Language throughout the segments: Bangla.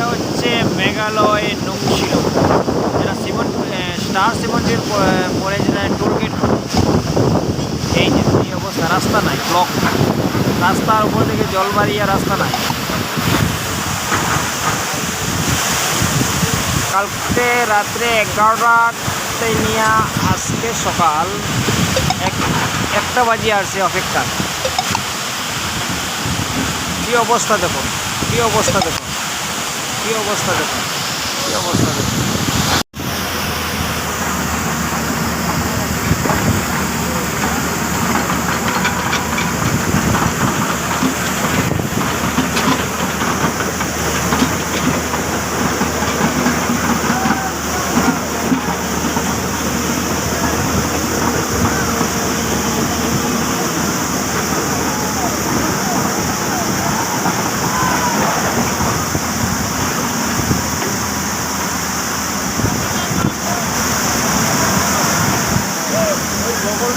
এটা হচ্ছে মেঘালয় নুংশিল যেটা সিমন স্টার সিমন্টের পরে যেটা টোল গেট এই যে অবস্থা, রাস্তা নাই ব্লক রাস্তার উপর থেকে জল বাড়িয়ে রাস্তা নাই। কালকে রাত্রে এগারোটাতে নিয়ে আজকে সকাল এক, একটা বাজিয়ে আসছে অপেক্ষা কী অবস্থা দেখুন কী অবস্থা দেখুন কী অবস্থা দেখুন? কী অবস্থা দেখুন?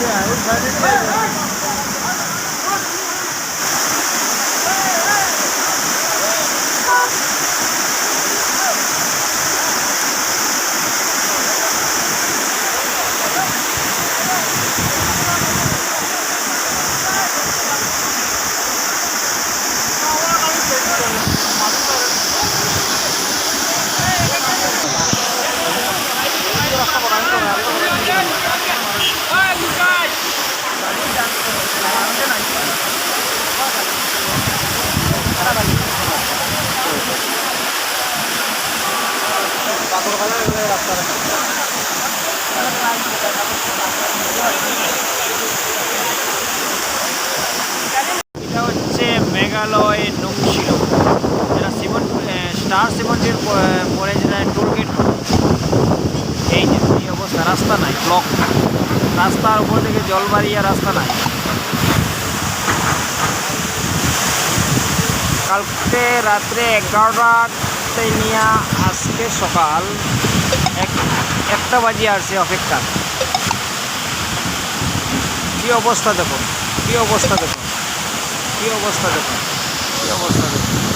છે এটা হচ্ছে মেঘালয় নুংশিল যেটা সিমন স্টার সিমন্টের পরে যেটা টোল গেট এই যে অবস্থা, রাস্তা নাই ব্লক রাস্তার উপর থেকে জল বাড়িয়ে রাস্তা নাই। কালকে রাত্রে এগারোটাতে নিয়ে আজকে সকাল এক, একটা বাজি আসছে অপেক্ষা। কী অবস্থা দেখো, কী অবস্থা দেখো, কি অবস্থা দেখো, কি অবস্থা দেখুন